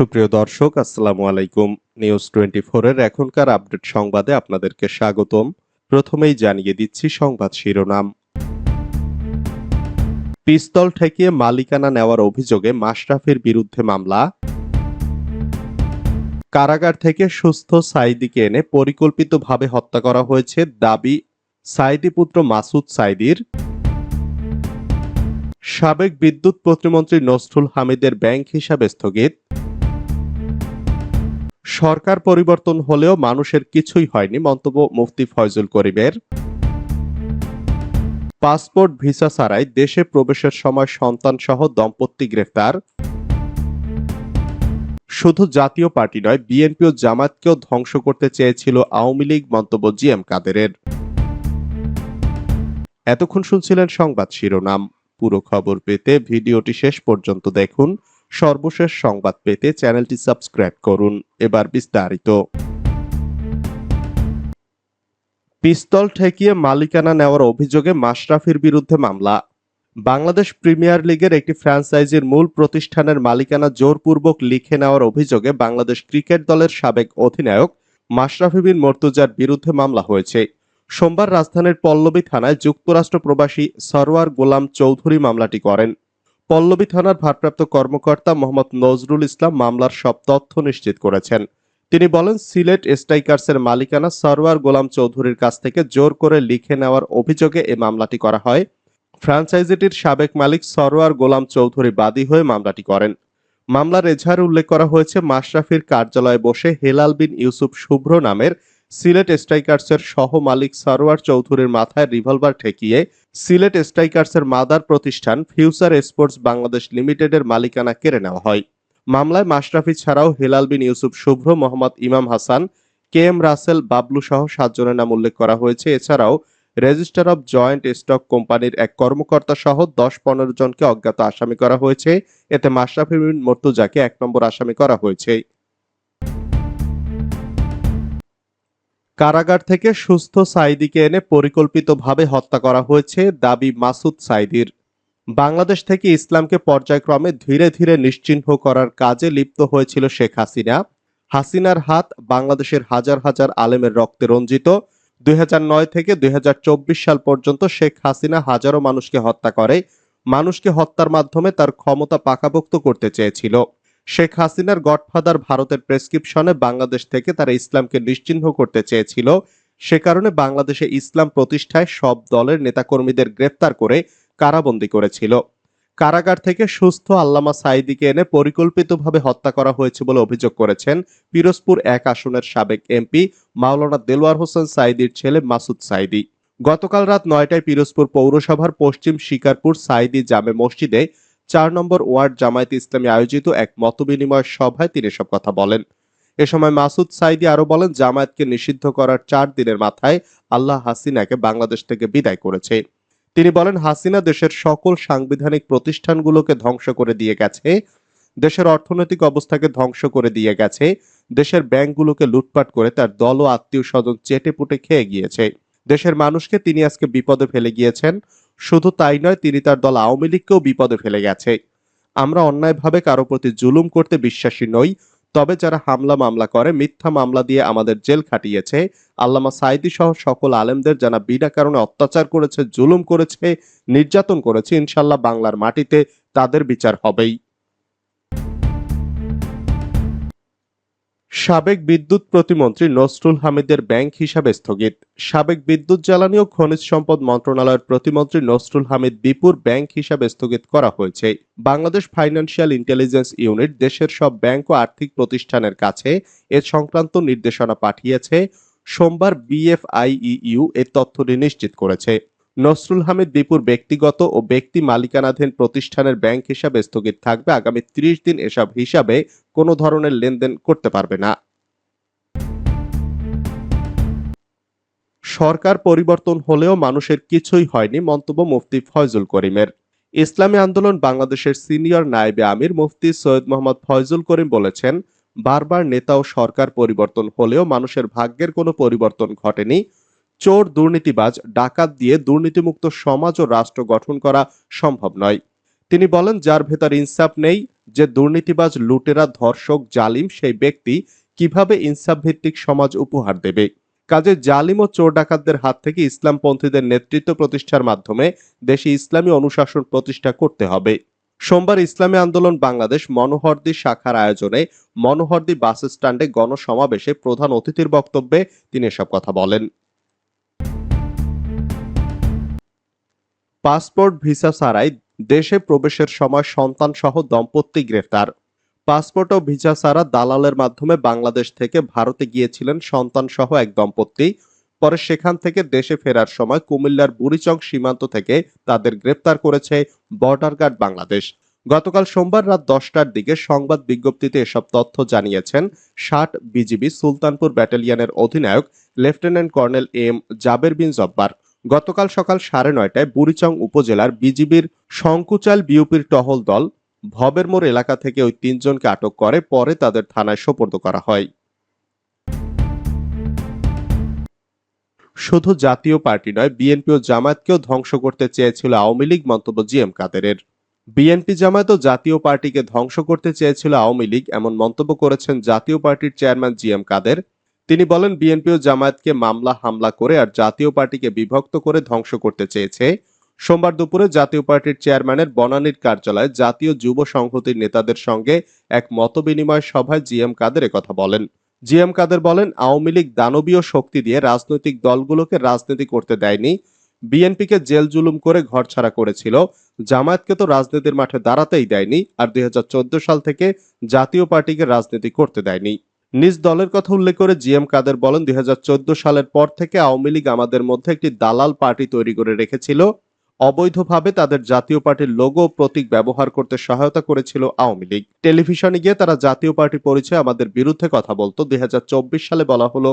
সুপ্রিয় দর্শক, আসসালামু আলাইকুম। নিউজ টোয়েন্টি এর এখনকার আপডেট সংবাদে আপনাদেরকে স্বাগতম। প্রথমেই জানিয়ে দিচ্ছি সংবাদ শিরোনাম। পিস্তল ঠেকিয়ে মালিকানা নেওয়ার অভিযোগে মাশরাফির বিরুদ্ধে মামলা। কারাগার থেকে সুস্থ সাইদিকে এনে পরিকল্পিতভাবে হত্যা করা হয়েছে দাবি সাইদি পুত্র মাসুদ সাইদির। সাবেক বিদ্যুৎ প্রতিমন্ত্রী নসরুল হামিদের ব্যাংক হিসাবে স্থগিত। সরকার পরিবর্তন হলেও মানুষের কিছুই হয়নি, মন্তব্য মুফতি ফয়জুল করিমের। পাসপোর্ট ভিসা ছাড়াই দেশে প্রবেশের সময় সন্তান সহ দম্পতি গ্রেফতার। শুধু জাতীয় পার্টি নয়, বিএনপি ও জামাতকেও ধ্বংস করতে চেয়েছিল আওয়ামী লীগ, মন্তব্য জি এম কাদেরের। এতক্ষণ শুনছিলেন সংবাদ শিরোনাম। পুরো খবর পেতে ভিডিওটি শেষ পর্যন্ত দেখুন। সর্বশেষ সংবাদ পেতে চ্যানেলটি সাবস্ক্রাইব করুন। এবার বিস্তারিত। পিস্তল ঠেকিয়ে মালিকানা নেওয়ার অভিযোগে মাশরাফির বিরুদ্ধে মামলা। বাংলাদেশ প্রিমিয়ার লিগের একটি ফ্র্যাঞ্চাইজির মূল প্রতিষ্ঠানের মালিকানা জোরপূর্বক লিখে নেওয়ার অভিযোগে বাংলাদেশ ক্রিকেট দলের সাবেক অধিনায়ক মাশরাফি বিন মর্তুজার বিরুদ্ধে মামলা হয়েছে। সোমবার রাজধানীর পল্লবী থানায় যুক্তরাষ্ট্র প্রবাসী সরওয়ার গোলাম চৌধুরী মামলাটি করেন। পল্লবী থানার ভারপ্রাপ্ত কর্মকর্তা মোহাম্মদ নজরুল ইসলাম মামলার সব তথ্য নিশ্চিত করেছেন। তিনি বলেন, সিলেট স্ট্রাইকার্সের মালিকানা সরওয়ার গোলাম চৌধুরীর কাছ থেকে জোর করে লিখে নেওয়ার অভিযোগে এই মামলাটি করা হয়। ফ্র্যাঞ্চাইজিটির সাবেক মালিক সরওয়ার গোলাম চৌধুরী বাদী হয়ে মামলাটি করেন। মামলার এজাহারে উল্লেখ করা হয়েছে, মাশরাফির কার্যালয়ে বসে হেলাল বিন ইউসুফ শুভ্র নামের সিলেট স্ট্রাইকার্সের সহ মালিক সরওয়ার চৌধুরীর মাথায় রিভলভার ঠেকিয়ে সিলেট স্ট্রাইকার্সের মাদার প্রতিষ্ঠান ফিউচার স্পোর্টস বাংলাদেশ লিমিটেডের মালিকানা কেড়ে নেওয়া হয়। মামলায় মাশরাফি ছাড়াও হেলাল বিন ইউসুফ, শুভ্র মোহাম্মদ ইমাম হাসান, কে এম রাসেল, বাবলু সহ সাতজনের নাম উল্লেখ করা হয়েছে। এছাড়াও রেজিস্টার অব জয়েন্ট স্টক কোম্পানির এক কর্মকর্তা সহ দশ পনেরো জনকে অজ্ঞাত আসামি করা হয়েছে। এতে মাশরাফি বিন মর্তুজাকে এক নম্বর আসামি করা হয়েছে। কারাগার থেকে সুস্থ সাইদিকে এনে পরিকল্পিতভাবে হত্যা করা হয়েছে দাবি মাসুদ সাইদির বাংলাদেশ থেকে ইসলামকে পর্যায়ক্রমে ধীরে ধীরে নিশ্চিহ্ন করার কাজে লিপ্ত হয়েছিল শেখ হাসিনা। হাসিনার হাত বাংলাদেশের হাজার হাজার আলেমের রক্তে রঞ্জিত। দুই হাজার নয় থেকে দুই হাজার চব্বিশ সাল পর্যন্ত শেখ হাসিনা হাজারো মানুষকে হত্যা করে। মানুষকে হত্যার মাধ্যমে তার ক্ষমতা পাকাপোক্ত করতে চেয়েছিল। শেখ হাসিনার গডফাদার ভারতের প্রেসক্রিপশনে বাংলাদেশ থেকে তারা ইসলামকে নিশ্চিহ্ন করতে চেয়েছিল। সে কারণে বাংলাদেশে ইসলাম প্রতিষ্ঠায় সব দলের নেতাকর্মীদের গ্রেফতার করে কারাবন্দী করেছিল। কারাগার থেকে সুস্থ আল্লামা সাইদিকে এনে পরিকল্পিতভাবে হত্যা করা হয়েছে বলে অভিযোগ করেছেন পিরোজপুর এক আসনের সাবেক এমপি মাওলানা দেলোয়ার হোসেন সাইদির ছেলে মাসুদ সাইদি গতকাল রাত নয়টায় পিরোজপুর পৌরসভার পশ্চিম শিকারপুর সাইদি জামে মসজিদে চার নম্বর ওয়ার্ড জামায়াত ইসলামী আয়োজিত এক মতবিনিময় সভায় তিনি সব কথা বলেন। এ সময় মাসুদ সাইদি আরও বলেন, জামায়াতকে নিষিদ্ধ করার চার দিনের মাথায় আল্লাহ হাসিনাকে বাংলাদেশ থেকে বিদায় করেছে। তিনি বলেন, হাসিনা দেশের সকল সাংবিধানিক প্রতিষ্ঠানগুলোকে ধ্বংস করে দিয়ে গেছে, দেশের অর্থনৈতিক অবস্থাকে ধ্বংস করে দিয়ে গেছে, দেশের ব্যাংকগুলোকে লুটপাট করে তার দল ও আত্মীয় স্বজন চেটে পুটে খেয়ে গিয়েছে। দেশের মানুষকে তিনি আজকে বিপদে ফেলে গিয়েছেন। শুধু তাই নয়, তিনি তার দল আওয়ামী লীগকেও বিপদে ফেলে গেছে। আমরা অন্যায়ভাবে কারও প্রতি জুলুম করতে বিশ্বাসী নই, তবে যারা হামলা মামলা করে, মিথ্যা মামলা দিয়ে আমাদের জেল খাটিয়েছে, আল্লামা সাইদি সহ সকল আলেমদের যারা বিনা কারণে অত্যাচার করেছে, জুলুম করেছে, নির্যাতন করেছে, ইনশাল্লাহ বাংলার মাটিতে তাদের বিচার হবেই। সাবেক বিদ্যুৎ প্রতিমন্ত্রী নসরুল হামিদের ব্যাংক হিসাবে স্থগিত। সাবেক বিদ্যুৎ জ্বালানি ও খনিজ সম্পদ মন্ত্রণালয়ের প্রতিমন্ত্রী নসরুল হামিদ বিপুর ব্যাংক হিসাবে স্থগিত করা হয়েছে। বাংলাদেশ ফাইন্যান্সিয়াল ইন্টেলিজেন্স ইউনিট দেশের সব ব্যাংক ও আর্থিক প্রতিষ্ঠানের কাছে এ সংক্রান্ত নির্দেশনা পাঠিয়েছে। সোমবার বিএফআইইউ এর তথ্যটি নিশ্চিত করেছে। নসরুল হামিদ বিপুর ব্যক্তিগত ও ব্যক্তি মালিকানাধীন প্রতিষ্ঠানের ব্যাংক হিসাবে স্থগিত থাকবে। আগামী ত্রিশ দিন এসব হিসাবে কোনো ধরনের লেনদেন করতে পারবে না। সরকার পরিবর্তন হলেও মানুষের কিছুই হয়নি, মন্তব্য মুফতি ফয়জুল করিমের। ইসলামী আন্দোলন বাংলাদেশের সিনিয়র নায়েবে আমির মুফতি সৈয়দ মোহাম্মদ ফয়জুল করিম বলেছেন, বারবার নেতা ও সরকার পরিবর্তন হলেও মানুষের ভাগ্যের কোনো পরিবর্তন ঘটেনি চোর দুর্নীতিবাজ, ডাকাত দিয়ে দুর্নীতিমুক্ত সমাজ ও রাষ্ট্র গঠন করা সম্ভব নয়। তিনি বলেন, যার ভেতর ইনসাফ নেই, যে দুর্নীতিবাজ, লুটেরা, ধর্ষক, জালিম, সেই ব্যক্তি কীভাবে ইনসাফ ভিত্তিক সমাজ উপহার দেবে? কাজে জালিম ও চোর ডাকাতদের হাত থেকে ইসলামপন্থীদের নেতৃত্ব প্রতিষ্ঠার মাধ্যমে দেশে ইসলামী অনুশাসন প্রতিষ্ঠা করতে হবে। সোমবার ইসলামী আন্দোলন বাংলাদেশ মনোহরদি শাখার আয়োজনে মনোহরদি বাস স্ট্যান্ডে গণসমাবেশে প্রধান অতিথির বক্তব্যে তিনি এসব কথা বলেন। পাসপোর্ট ভিসা ছাড়াই দেশে প্রবেশের সময় সন্তান সহ দম্পতি গ্রেফতার। পাসপোর্ট ও ভিসা ছাড়া দালালের মাধ্যমে বাংলাদেশ থেকে ভারতে গিয়েছিলেন সন্তান সহ এক দম্পতি। পরে সেখান থেকে দেশে ফেরার সময় কুমিল্লার বুড়িচং সীমান্ত থেকে তাদের গ্রেপ্তার করেছে বর্ডার গার্ড বাংলাদেশ। গতকাল সোমবার রাত দশটার দিকে সংবাদ বিজ্ঞপ্তিতে এসব তথ্য জানিয়েছেন ষাট বিজিবি সুলতানপুর ব্যাটালিয়নের অধিনায়ক lieutenant colonel M Jaber bin Jabbar. গতকাল সকাল সাড়ে নয়টায় বুড়িচং উপজেলার বিজিবির শঙ্কুচাল বিউপির টহল দল ভবের মোড় এলাকা থেকে ওই তিনজনকে আটক করে, পরে তাদের থানায় সোপর্দ করা হয়। শুধু জাতীয় পার্টি নয় বিএনপি ও জামায়াতকেও ধ্বংস করতে চেয়েছিল আওয়ামী লীগ, মন্তব্য জি এম কাদেরের। বিএনপি জামায়াত ও জাতীয় পার্টিকে ধ্বংস করতে চেয়েছিল আওয়ামী লীগ, এমন মন্তব্য করেছেন জাতীয় পার্টির চেয়ারম্যান জি এম কাদের। তিনি বলেন বিএনপি ও জামায়াতকে মামলা, হামলা করে আর জাতীয় পার্টিকে বিভক্ত করে ধ্বংস করতে চেয়েছে। সোমবার দুপুরে জাতীয় পার্টির চেয়ারম্যানের বনানীর কার্যালয়ে জাতীয় যুব সংহতির নেতাদের সঙ্গে এক মতবিনিময় সভায় জি এম কাদের কথা বলেন। জি এম কাদের বলেন, আওয়ামী লীগ দানবীয় শক্তি দিয়ে রাজনৈতিক দলগুলোকে রাজনীতি করতে দেয়নি। বিএনপিকে জেল জুলুম করে ঘরছাড়া করেছিল। জামায়াতকে তো রাজনীতির মাঠে দাঁড়াতেই দেয়নি। আর দুই হাজার চোদ্দ সাল থেকে জাতীয় পার্টিকে রাজনীতি করতে দেয়নি। নিজ দলের কথা উল্লেখ করে জি এম কাদের বলেন, দুই হাজার চোদ্দ সালের পর থেকে আওয়ামী লীগ আমাদের মধ্যে একটি দালাল পার্টি তৈরি করে রেখেছিল। অবৈধভাবে তাদের জাতীয় পার্টির লোগো প্রতীক ব্যবহার করতে সহায়তা করেছিল আওয়ামী লীগ। টেলিভিশনে গিয়ে তারা জাতীয় পার্টি পরিচয় আমাদের বিরুদ্ধে কথা বলতো। দুই হাজার চব্বিশ সালে বলা হলো,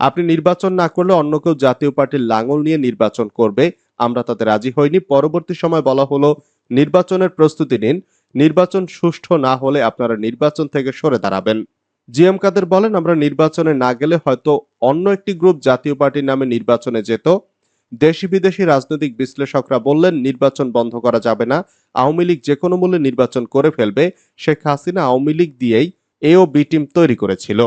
আপনি নির্বাচন না করলে অন্য কেউ জাতীয় পার্টির লাঙল নিয়ে নির্বাচন করবে। আমরা তাতে রাজি হইনি। পরবর্তী সময় বলা হলো, নির্বাচনের প্রস্তুতি নিন। নির্বাচন সুষ্ঠু না হলে আপনারা নির্বাচন থেকে সরে দাঁড়াবেন। জি এম কাদের বলেন, আমরা নির্বাচনে না গেলে হয়তো অন্য একটি গ্রুপ জাতীয় পার্টির নামে নির্বাচনে যেত। দেশি বিদেশি রাজনৈতিক বিশ্লেষকরা বললেন, নির্বাচন বন্ধ করা যাবে না। আওয়ামী লীগ যে কোনো মূল্যে নির্বাচন করে ফেলবে। শেখ হাসিনা আওয়ামী লীগ দিয়েই এ ও বি টিম তৈরি করেছিল।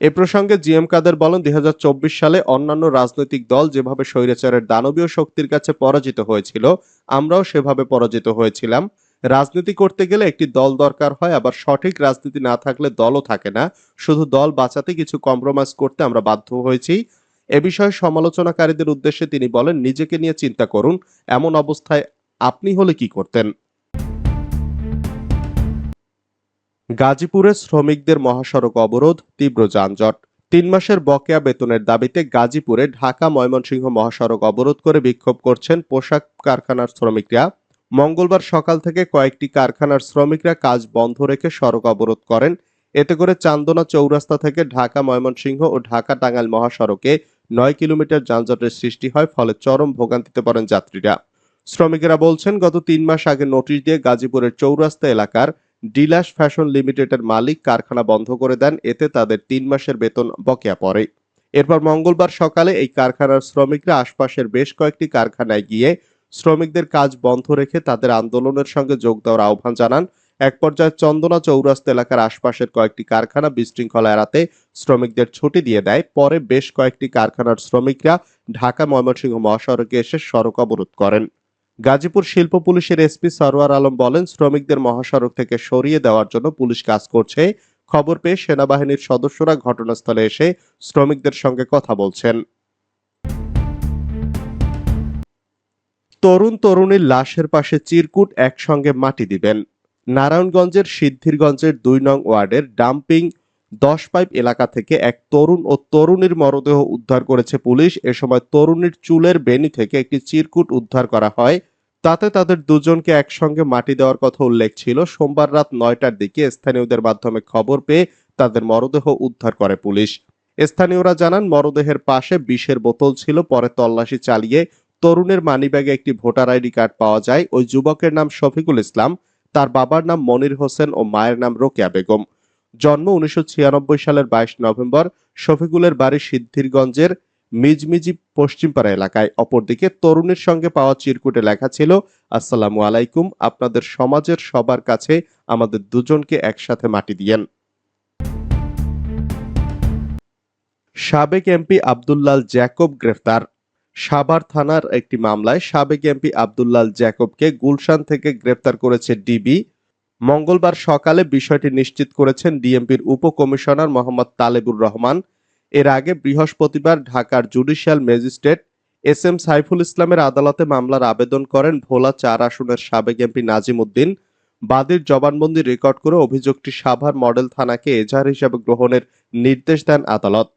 এ প্রসঙ্গে জি এম কাদের বলেন, দুই হাজার চব্বিশ সালে অন্যান্য রাজনৈতিক দল যেভাবে স্বৈরাচারের দানবীয় শক্তির কাছে পরাজিত হয়েছিল, আমরাও সেভাবে পরাজিত হয়েছিলাম। রাজনীতি করতে গেলে একটি দল দরকার হয়, আবার সঠিক রাজনীতি না থাকলে দলও থাকে না। শুধু দল বাঁচাতে কিছু কম্প্রোমাইজ করতে আমরা বাধ্য হয়েছি। এ বিষয়ে সমালোচনাকারীদের উদ্দেশ্যে তিনি বলেন, নিজেকে নিয়ে চিন্তা করুন, এমন অবস্থায় আপনি হলে কি করতেন? গাজীপুরে শ্রমিকদের মহাসড়ক অবরোধ, তীব্র যানজট। তিন মাসের বকেয়া বেতনের দাবিতে গাজীপুরে ঢাকা ময়মনসিংহ মহাসড়ক অবরোধ করে বিক্ষোভ করছেন পোশাক কারখানার শ্রমিকরা। মঙ্গলবার সকাল থেকে কয়েকটি কারখানার শ্রমিকরা কাজ বন্ধ রেখে সড়ক অবরোধ করেন। এতে করে চান্দনা চৌরাস্তা থেকে ঢাকা ময়মনসিংহ ও ঢাকা টাঙ্গাইল মহাসড়কে নয় কিলোমিটার যানজটের সৃষ্টি হয়, ফলে চরম ভোগান্তিতে পড়েন যাত্রীরা। শ্রমিকেরা বলছেন, গত তিন মাস আগে নোটিশ দিয়ে গাজীপুরের চৌরাস্তা এলাকার ডিলাস ফ্যাশন লিমিটেডের মালিক কারখানা বন্ধ করে দেন। এতে তাদের তিন মাসের বেতন বকেয়া পড়ে। এরপর মঙ্গলবার সকালে এই কারখানার শ্রমিকরা আশপাশের বেশ কয়েকটি কারখানায় গিয়ে শ্রমিকদের কাজ বন্ধ রেখে তাদের আন্দোলনের সঙ্গে যোগ দেওয়ার আহ্বান জানান এক পর্যায়ে চন্দনা চৌরাস্তা এলাকার আশপাশের কয়েকটি কারখানা বিশৃঙ্খলা এড়াতে শ্রমিকদের ছুটি দিয়ে দেয়। পরে বেশ কয়েকটি কারখানার শ্রমিকরা ঢাকা, ময়মনসিংহ মহাসড়কে এসে সড়ক অবরোধ করেন। গাজীপুর শিল্প পুলিশের এসপি সরওয়ার আলম বলেন, শ্রমিকদের মহাসড়ক থেকে সরিয়ে দেওয়ার জন্য পুলিশ কাজ করছে। খবর পেয়ে সেনাবাহিনীর সদস্যরা ঘটনাস্থলে এসে শ্রমিকদের সঙ্গে কথা বলছেন। তরুণ তরুণীর লাশের পাশে চিরকুট একসঙ্গে মাটি দিবেন। নারায়ণগঞ্জের সিদ্ধিরগঞ্জের দুই নং ওয়ার্ডের ডাম্পিং দশ পাইপ এলাকা থেকে এক তরুণ ও তরুণীর মরদেহ উদ্ধার করেছে পুলিশ। এ সময় তরুণীর চুলের বেনি থেকে একটি চিরকুট উদ্ধার করা হয়। তাতে তাদের দুজনকে একসঙ্গে মাটি দেওয়ার কথা উল্লেখ ছিল। সোমবার রাত নয়টার দিকে স্থানীয়দের মাধ্যমে খবর পেয়ে তাদের মরদেহ উদ্ধার করে পুলিশ। স্থানীয়রা জানান, মরদেহের পাশে বিষের বোতল ছিল, পরে তল্লাশি চালিয়ে তরুণের মানিব্যাগে একটি ভোটার আইডি কার্ড পাওয়া যায়। ওই যুবকের নাম শফিকুল ইসলাম। তার বাবার নাম মনির হোসেন ও মায়ের নাম রোকেয়া বেগম। জন্ম উনিশশো ছিয়ানব্বই সালের বাইশ নভেম্বর শফিকুলের বাড়ি সিদ্ধিরগঞ্জের মিজমিজি পশ্চিমপাড়া এলাকায়। অপরদিকে তরুণের সঙ্গে পাওয়া চিরকুটে লেখা ছিল, আসসালামু আলাইকুম, আপনাদের সমাজের সবার কাছে আমাদের দুজনকে একসাথে মাটি দিয়েন। সাবেক এমপি আব্দুল্লাল জ্যাকব গ্রেফতার। সাভার থানার একটি মামলায় সাবেক এমপি আব্দুল্লাল জ্যাকবকে গুলশান থেকে গ্রেফতার করেছে ডিবি। মঙ্গলবার সকালে বিষয়টি নিশ্চিত করেছেন ডিএমপির উপকমিশনার মোহাম্মদ তালেবুর রহমান। এর আগে বৃহস্পতিবার ঢাকার judicial magistrate S M Saiful ইসলামের আদালতে মামলার আবেদন করেন ভোলা চার আসনের সাবেক এমপি নাজিম উদ্দিন। বাদীর জবানবন্দি রেকর্ড করে অভিযোগটি সাভার মডেল থানাকে এজাহার হিসেবে গ্রহণের নির্দেশ দেন আদালত।